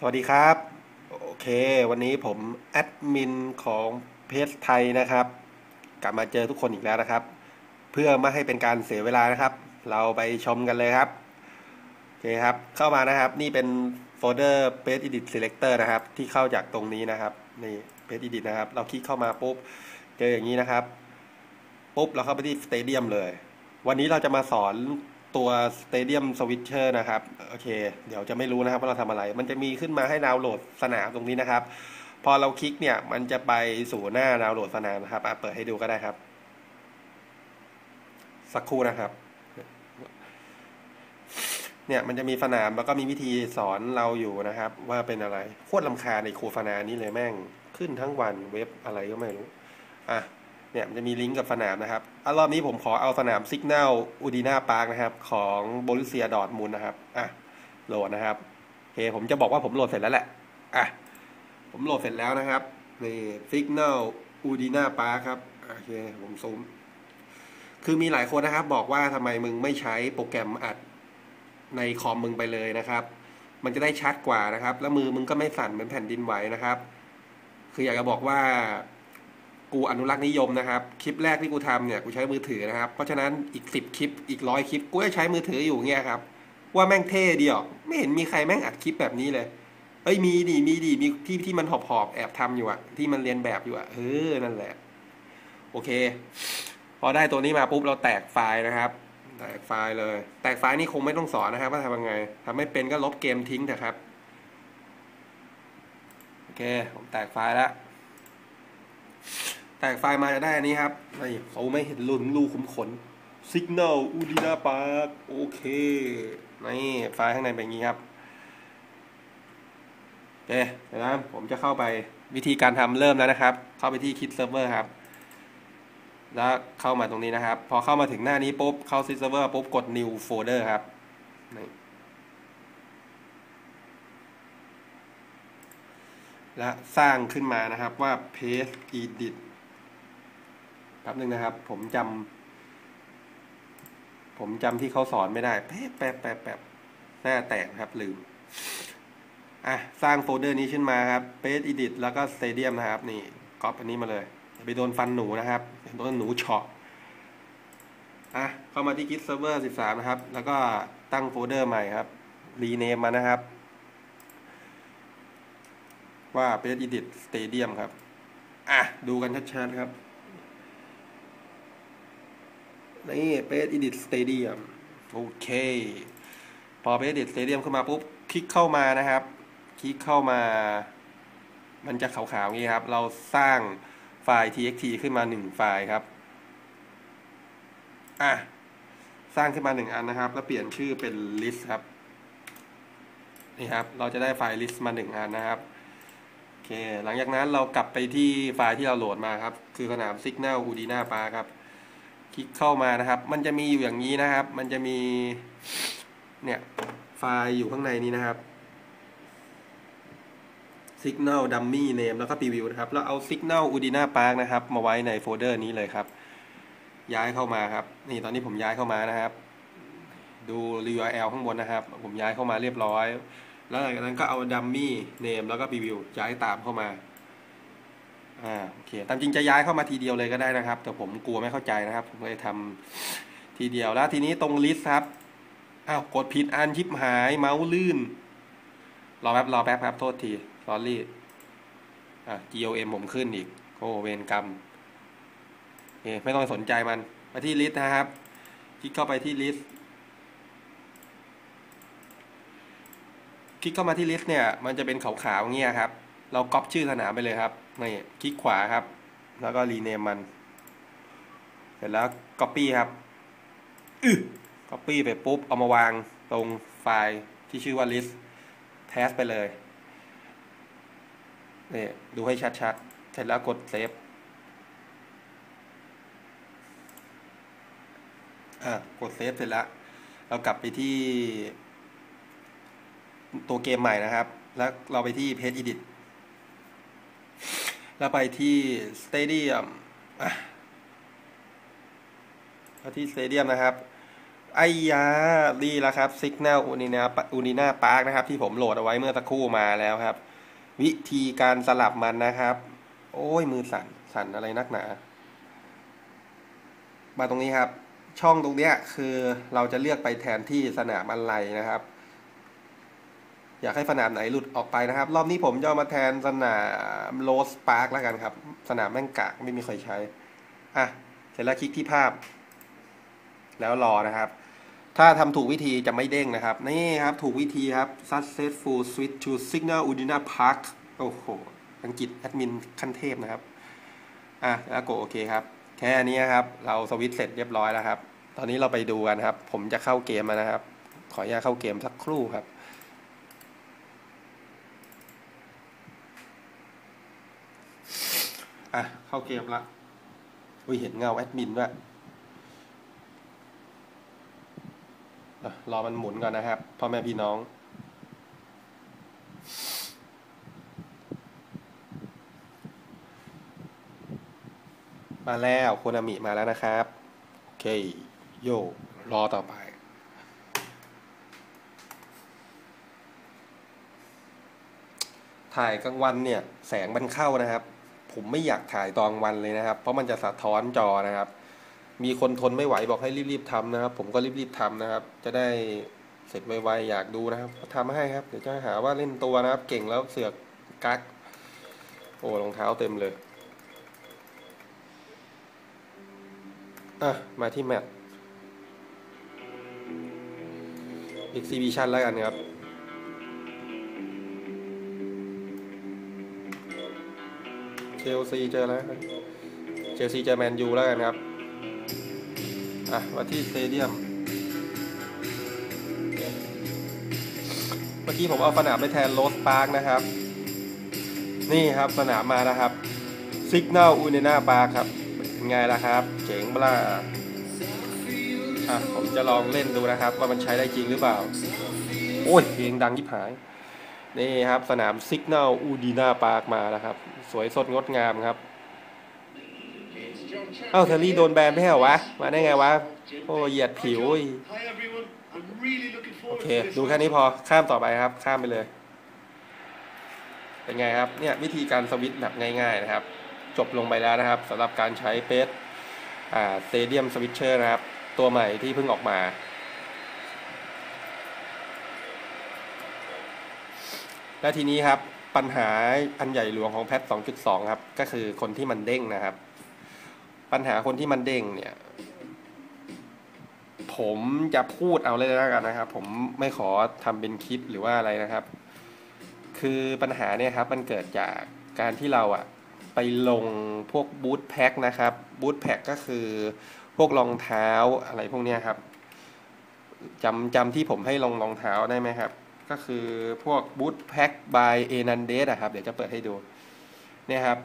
สวัสดีครับ โอเค วันนี้ผมแอดมินของเพจไทยนะครับ กลับมาเจอทุกคนอีกแล้วนะครับ เพื่อไม่ให้เป็นการเสียเวลานะครับ เราไปชมกันเลยครับ โอเคครับ เข้ามานะครับ นี่เป็นโฟลเดอร์ Page Edit Selector นะครับ ที่เข้าจากตรงนี้นะครับ นี่ Page Edit นะครับ เราคลิกเข้ามาปุ๊บ เจออย่างนี้นะครับ ปุ๊บ เราเข้าไปที่ Stadium เลย วันนี้เราจะมาสอน ตัว Stadium Switcher นะครับ โอเค เดี๋ยวจะไม่รู้นะครับว่าเราทำอะไร มันจะมีขึ้นมาให้ดาวน์โหลดสนามตรงนี้นะครับ พอเราคลิกเนี่ย มันจะไปสู่หน้าดาวน์โหลดสนามนะครับอะเปิดให้ดูก็ได้ครับ สักครู่นะครับ เนี่ย มันจะมีสนามแล้วก็มีวิธีสอนเราอยู่นะครับ ว่าเป็นอะไร โคตรลำคาในโฆษณานี้เลยแม่ง ขึ้นทั้งวันเว็บอะไรก็ไม่รู้ อะ เนี่ยมันจะมีลิงก์กับสนามนะครับอะรอบนี้ผมขอเอาสนามซิก n นลอูดีนาพาร์คนะครับ ของโบลิเซียดอร์ทมูลนะครับอะโหลดนะครับโอเคผมจะบอกว่าผมโหลดเสร็จแล้วแหละอะผมโหลดเสร็จแล้วนะครับนี่ซิก n นลอูดีนาพาร์คครับโอเคผมซูมคือมีหลายคนนะครับ บอกว่าทำไมมึงไม่ใช้โปรแกรมอัดในคอมมึงไปเลยนะครับ มันจะได้ชัดกว่านะครับ แล้วมือมึงก็ไม่สั่นเหมือนแผ่นดินไหวนะครับ คืออยากจะบอกว่า กูอนุรักษ์นิยมนะครับ คลิปแรกที่กูทำเนี่ยกูใช้มือถือนะครับ เพราะฉะนั้นอีกสิบคลิปอีกร้อยคลิปกูจะใช้มือถืออยู่เงี้ยครับ ว่าแม่งเท่ดีอะไม่เห็นมีใครแม่งอัดคลิปแบบนี้เลยเอ้ยมีดิมีดิมีที่ที่มันหอบหอบแอบทำอยู่อะที่มันเรียนแบบอยู่อะเออนั่นแหละ โอเค พอได้ตัวนี้มาปุ๊บเราแตกไฟล์นะครับ แตกไฟล์เลย แตกไฟล์นี่คงไม่ต้องสอนนะครับ ว่าทำยังไงทำไม่เป็นก็ลบเกมทิ้งเถอะครับโอเค ผมแตกไฟล์แล้ว แตกไฟล์มาจะได้อันนี้ครับนี่เขาไม่เห็นลุนรูขุมขน Signal u d i n a Park โอเคนี่ไฟล์ข้างในเป็นอย่างนี้ครับโอเคเดี๋ยวนะผมจะเข้าไปวิธีการทำเริ่มแล้วนะครับ เข้าไปที่ Kit Server ครับแล้วเข้ามาตรงนี้นะครับ พอเข้ามาถึงหน้านี้ปุ๊บเข้า Kit Server ปุ๊บกด New Folder ครับนี่และสร้างขึ้นมานะครับว่า Page Edit ป๊บหนึ่งนะครับ ผมจำผมจำที่เขาสอนไม่ได้ แป๊บแป๊บแป๊บแป๊บหน้าแตกครับ ลืม อะ สร้างโฟลเดอร์นี้ขึ้นมาครับ Page Edit แล้วก็ Stadium นะครับ นี่ก๊อปอันนี้มาเลยอย่าไปโดนฟันหนูนะครับโดนหนูเฉาะอะ เข้ามาที่ Git Server 13 นะครับ แล้วก็ตั้งโฟลเดอร์ใหม่ครับ รีเนมมานะครับ ว่า Page Edit Stadium ครับ อะ ดูกันชัดๆครับ นี่ Page Edit Stadium โอเคพอ Page Edit Stadium ขึ้นมาปุ๊บคลิกเข้ามานะครับ คลิกเข้ามา มันจะขาวๆงนี้ครับ เราสร้างไฟล์ txt ขึ้นมาหนึ่งไฟล์ครับอะสร้างขึ้นมาหนึ่งอันนะครับ แล้วเปลี่ยนชื่อเป็น list ครับนี่ครับ เราจะได้ไฟล์ list มาหนึ่งอันนะครับโอเค หลังจากนั้นเรากลับไปที่ไฟล์ที่เราโหลดมาครับ คือสนาม Signal Udina Park ครับ คลิกเข้ามานะครับ มันจะมีอยู่อย่างนี้นะครับ มันจะมีเนี่ยไฟล์อยู่ข้างในนี้นะครับ Signal Dummy Name แล้วก็ Preview นะครับ แล้วเอา Signal Udina Park นะครับ มาไว้ในโฟลเดอร์นี้เลยครับ ย้ายเข้ามาครับ นี่ตอนนี้ผมย้ายเข้ามานะครับ ดู URL ข้างบนนะครับ ผมย้ายเข้ามาเรียบร้อย แล้วหลังจากนั้นก็เอา Dummy Name แล้วก็ Preview ย้ายตามเข้ามา อ่าโอเคตามจริงจะย้ายเข้ามาทีเดียวเลยก็ได้นะครับ แต่ผมกลัวไม่เข้าใจนะครับ ผมเลยทำทีเดียวแล้วทีนี้ตรง list ครับอ้าวกดผิดอันชิปหายเมาส์ลื่นรอแป๊บรอแป๊บครับโทษที s อรี่อะ GOM ผมขึ้นอีกโอ้เวรกรรมโอเคไม่ต้องสนใจมันมาที่ลิสต์นะครับ คลิกเข้าไปที่ลิสต์คลิกเข้ามาที่ลิสต์เนี่ย มันจะเป็นขาวๆเงี้ยครับ เราก๊อปชื่อสนามไปเลยครับ นี่คลิกขวาครับ แล้วก็รีเนมมัน เสร็จแล้ว Copy ครับอือ Copy ไปปุ๊บ เอามาวางตรงไฟล์ที่ชื่อว่า list test ไปเลยนี่ดูให้ชัดๆ เสร็จแล้วกดเซฟอะกดเซฟเสร็จแล้ว เรากลับไปที่ตัวเกมใหม่นะครับ แล้วเราไปที่ Page Edit แล้วไปที่ Stadium อะไปที่ Stadium นะครับไอยาดีแล้วครับ Signal u n i n a u n i n a Park นะครับ ที่ผมโหลดเอาไว้เมื่อสักครู่มาแล้วครับ วิธีการสลับมันนะครับ โอ้ยมือสั่นสั่นอะไรนักหนา มาตรงนี้ครับ ช่องตรงเนี้ยคือเราจะเลือกไปแทนที่สนามอะไรนะครับ อยากให้สนามไหนหลุดออกไปนะครับ รอบนี้ผมจะเอามาแทนสนามโรสปาร์คแล้วกันครับ สนามแม่งกากไม่มีใครใช้ อะ เสร็จแล้วคลิกที่ภาพ แล้วรอนะครับ ถ้าทำถูกวิธีจะไม่เด้งนะครับ นี่ครับ ถูกวิธีครับ successful switch to signal udina park โอ้โห อังกฤษแอดมินขั้นเทพนะครับ อะ แล้วกดโอเคครับ แค่นี้ครับ เราสวิตช์เสร็จเรียบร้อยแล้วครับ ตอนนี้เราไปดูกันครับ ผมจะเข้าเกมแล้วนะครับ ขออนุญาตเข้าเกมสักครู่ครับ อะ เข้าเกมละอุ้ยเห็นเงาแอดมินด้วยอะรอมันหมุนก่อนนะครับพ่อแม่พี่น้อง มาแล้วโคนามิมาแล้วนะครับ โอเค โยรอต่อไปถ่ายกลางวันเนี่ย แสงมันเข้านะครับ ผมไม่อยากถ่ายตอนวันเลยนะครับ เพราะมันจะสะท้อนจอนะครับ มีคนทนไม่ไหวบอกให้รีบๆทำนะครับ ผมก็รีบๆทำนะครับ จะได้เสร็จไวๆอยากดูนะครับทำให้ครับเดี๋ยวจะหาว่าเล่นตัวนะครับ เก่งแล้วเสือกกักโอ้รองเท้าเต็มเลยอะมาที่แมตช์ exhibition แล้วกันครับ ลซีเจอแล้วเชลซีเจอแมนยูแล้วกันครับ อะมาที่สเตเดียม เมื่อกี้ผมเอาสนามไปแทนโรสปาร์กนะครับ นี่ครับสนามมาแล้วครับ Signal u n i n a Park ครับเป็นไงล่ะครับ เจ๋งเปล่าอะผมจะลองเล่นดูนะครับ ว่ามันใช้ได้จริงหรือเปล่า โอ้ยเพลงดังยิบหาย นี่ครับ สนาม Signal u d i n a Park มาแล้วครับ สวยสดงดงามครับเอ้าเทอรี่โดนแบนไม่ใช่เหรอวะ มาได้ไงวะ โอ้เหยียดผิวโอเค ดูแค่นี้พอข้ามต่อไปครับ ข้ามไปเลย เป็นไงครับ เนี่ยวิธีการสวิตช์แบบง่าย ๆ นะครับ จบลงไปแล้วนะครับสำหรับการใช้เฟสอ่าเ t เดียมสวิตเชอร์นะครับ ตัวใหม่ที่เพิ่งออกมา และทีนี้ครับปัญหาอันใหญ่หลวงของแพท 2.2 ครับ ก็คือคนที่มันเด้งนะครับ ปัญหาคนที่มันเด้งเนี่ย ผมจะพูดเอาเลยแล้วกันนะครับ ผมไม่ขอทำเป็นคลิปหรือว่าอะไรนะครับ คือปัญหาเนี่ยครับ มันเกิดจากการที่เราอะไปลงพวกบูทแพ็คนะครับบูทแพ็คก็คือพวกรองเท้าอะไรพวกเนี้ยครับจำจำที่ผมให้ลงรองเท้าได้ไหมครับ ก็คือพวกบูทแพ็ค by เอนันเดสอะครับ เดี๋ยวจะเปิดให้ดูเนี่ยครับ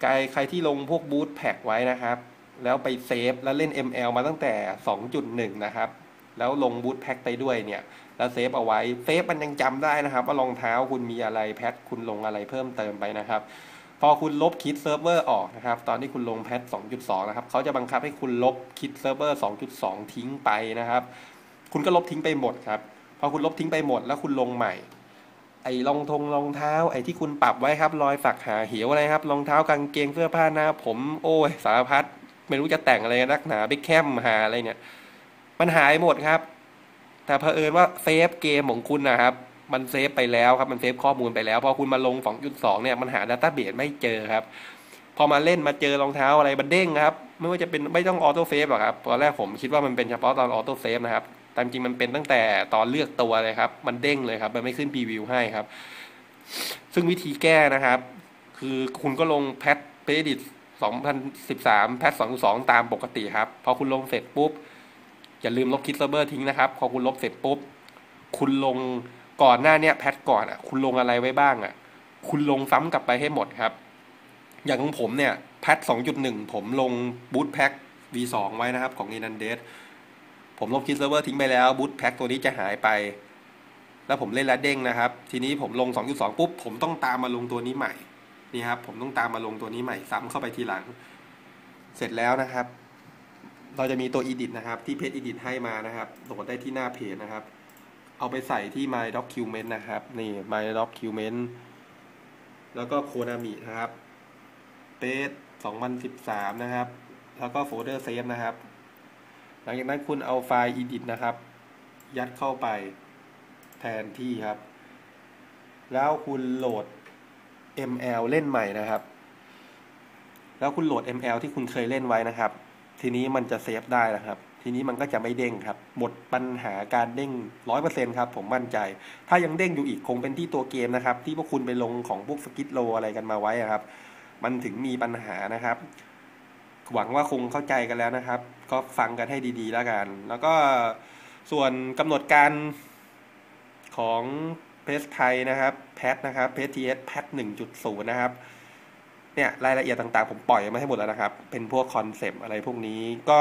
ใครใครที่ลงพวกบูทแพ็คไว้นะครับ แล้วไปเซฟแล้วเล่น ML มาตั้งแต่ 2.1 นะครับ แล้วลงบูทแพ็คไปด้วยเนี่ย แล้วเซฟเอาไว้เซฟมันยังจำได้นะครับ ว่ารองเท้าคุณมีอะไรแพทคุณลงอะไรเพิ่มเติมไปนะครับ พอคุณลบคิดเซิร์ฟเวอร์ออกนะครับ ตอนที่คุณลงแพท 2.2 นะครับเขาจะบังคับให้คุณลบคิดเซิร์ฟเวอร์ 2.2 ทิ้งไปนะครับ คุณก็ลบทิ้งไปหมดครับ อคุณลบทิ้งไปหมดแล้วคุณลงใหม่ ไอ้รองทงรองเท้า ไอ้ที่คุณปรับไว้ครับ รอยสักหาเหวอะไรครับรองเท้ากางเกงเสื้อผ้าหน้า ผมโอ้ยสารพัดไม่รู้จะแต่งอะไรนักหนาไปแคมหาอะไรเนี่ย มันหายหมดครับ แต่เผอิญว่าเซฟเกมของคุณนะครับ มันเซฟไปแล้วครับมันเซฟข้อมูลไปแล้วพอคุณมาลง 2.2 เนี่ยมันหาดัตต้าเบสไม่เจอครับพอมาเล่นมาเจอรองเท้าอะไรมันเด้งครับ ไม่ว่าจะเป็นไม่ต้องออโต้เซฟหรอกครับตอนแรกผมคิดว่ามันเป็นเฉพาะตอนออโต้เซฟนะครับ แต่จริงมันเป็นตั้งแต่ตอนเลือกตัวเลยครับ มันเด้งเลยครับ มันไม่ขึ้นพรีวิวให้ครับ ซึ่งวิธีแก้นะครับ คือคุณก็ลงแพทเพดิต2013 แพท2.2 ตามปกติครับ พอคุณลงเสร็จปุ๊บ อย่าลืมลบคิดเซิร์ฟเวอร์ทิ้งนะครับ พอคุณลบเสร็จปุ๊บ คุณลงก่อนหน้าเนี้ยแพทก่อนอะ คุณลงอะไรไว้บ้างอะ คุณลงซ้ำกลับไปให้หมดครับ อย่างของผมเนี่ยแพท2.1 ผมลงบูทแพ็ค V2 ไว้นะครับ ของ i n a n d e s ผมลบคิดเซิร์ฟเวอร์ทิ้งไปแล้วบูทแพ็คตัวนี้จะหายไป แล้วผมเล่นแล้วเด้งนะครับ ทีนี้ผมลง 2.2 ปุ๊บ ผมต้องตามมาลงตัวนี้ใหม่ นี่ครับ ผมต้องตามมาลงตัวนี้ใหม่ ซ้ำเข้าไปทีหลัง เสร็จแล้วนะครับ เราจะมีตัว edit นะครับ ที่เพจ edit ให้มานะครับโหลดได้ที่หน้าเพจนะครับ เอาไปใส่ที่ my document นะครับ นี่ my document แล้วก็โคนามินะครับเปจ2013 นะครับ แล้วก็โฟลเดอร์เซฟนะครับ หลังจากนั้นคุณเอาไฟล์ edit นะครับ ยัดเข้าไปแทนที่ครับ แล้วคุณโหลด ml เล่นใหม่นะครับ แล้วคุณโหลด ml ที่คุณเคยเล่นไว้นะครับ ทีนี้มันจะเซฟได้นะครับ ทีนี้มันก็จะไม่เด้งครับ หมดปัญหาการเด้งร้อยเปอร์เซ็นครับ ผมมั่นใจ ถ้ายังเด้งอยู่อีกคงเป็นที่ตัวเกมนะครับ ที่พวกคุณไปลงของพวกสกิทโลอะไรกันมาไว้อะครับ มันถึงมีปัญหานะครับ หวังว่าคงเข้าใจกันแล้วนะครับ ก็ฟังกันให้ดี ๆ แล้วกัน แล้วก็ส่วนกำหนดการของเพจไทยนะครับแพทนะครับเพจทีเอสแพทหนึ่งจุดศูนย์นะครับเนี่ยรายละเอียดต่างๆ ผมปล่อยมาให้หมดแล้วนะครับ เป็นพวกคอนเซปต์อะไรพวกนี้ก็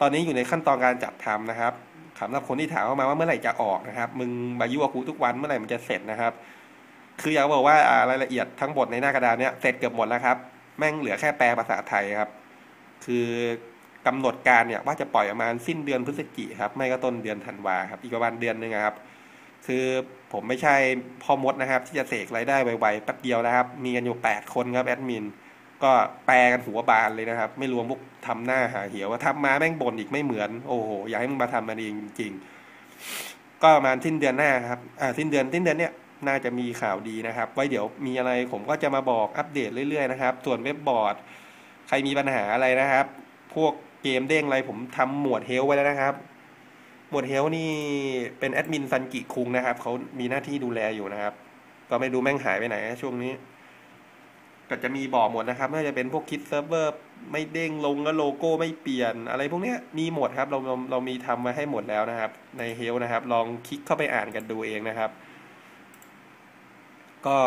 ตอนนี้อยู่ในขั้นตอนการจัดทำนะครับสำหรับคนที่ถามเข้ามาว่าเมื่อไหร่จะออกนะครับ มึงมายุวกูทุกวันเมื่อไหร่มันจะเสร็จนะครับ คืออยากบอกว่าอ่ารายละเอียดทั้งหมดในหน้ากระดานเนี้ยเสร็จเกือบหมดแล้วครับ แม่งเหลือแค่แปลภาษาไทยครับ คือกำหนดการเนี่ยว่าจะปล่อยประมาณสิ้นเดือนพฤศจิกครับ ไม่ก็ต้นเดือนธันวาครับ อีกประมาณเดือนหนึงครับ คือผมไม่ใช่พ่อมดนะครับ ที่จะเสกรายได้ไวๆแป๊บเดียวนะครับ มีกันอยู่แปดคนครับแอดมิน ก็แปลกันหัวบานเลยนะครับ ไม่รวมพวกทำหน้าหาเหี่ยวว่าทำมาแม่งบ่นอีกไม่เหมือน โอ้โหอยากให้มึงมาทำมันเองจริงๆก็ประมาณสิ้นเดือนหน้าครับอ่าสิ้นเดือนสิ้นเดือนเนี้ย น่าจะมีข่าวดีนะครับ ไว้เดี๋ยวมีอะไรผมก็จะมาบอกอัปเดตเรื่อยๆนะครับ ส่วนเว็บบอร์ด ใครมีปัญหาอะไรนะครับ พวกเกมเด้งอะไรผมทำหมวดเฮลไว้แล้วนะครับ หมวดเฮลนี่เป็นแอดมินซันกิคุงนะครับเขามีหน้าที่ดูแลอยู่นะครับ ก็ไม่ดูแม่งหายไปไหนช่วงนี้ ก็จะมีบอกหมดนะครับไม่ว่าจะเป็นพวกคิดเซิร์ฟเวอร์ไม่เด้งลงแล้วโลโก้ไม่เปลี่ยน อะไรพวกเนี้ยมีหมดครับ เราเราเรามีทำไว้ให้หมดแล้วนะครับ ในเฮลนะครับ ลองคลิกเข้าไปอ่านกันดูเองนะครับ ก็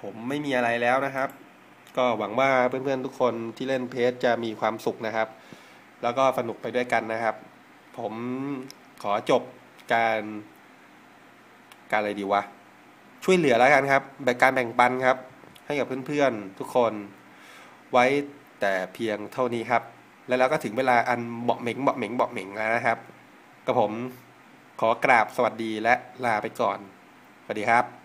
ผมไม่มีอะไรแล้วนะครับ ก็หวังว่าเพื่อนๆทุกคนที่เล่นเพจจะมีความสุขนะครับ แล้วก็สนุกไปด้วยกันนะครับ ผมขอจบการการอะไรดีวะ ช่วยเหลือแล้วกันครับแบ่งการแบ่งปันครับ ให้กับเพื่อนๆทุกคน ไว้แต่เพียงเท่านี้ครับ แล้วเราก็ถึงเวลาอันเหมาะเหม่งเหมาะเหม่งเหมาะเหม่งแล้วนะครับกับผมขอกราบสวัสดีและลาไปก่อน สวัสดีครับ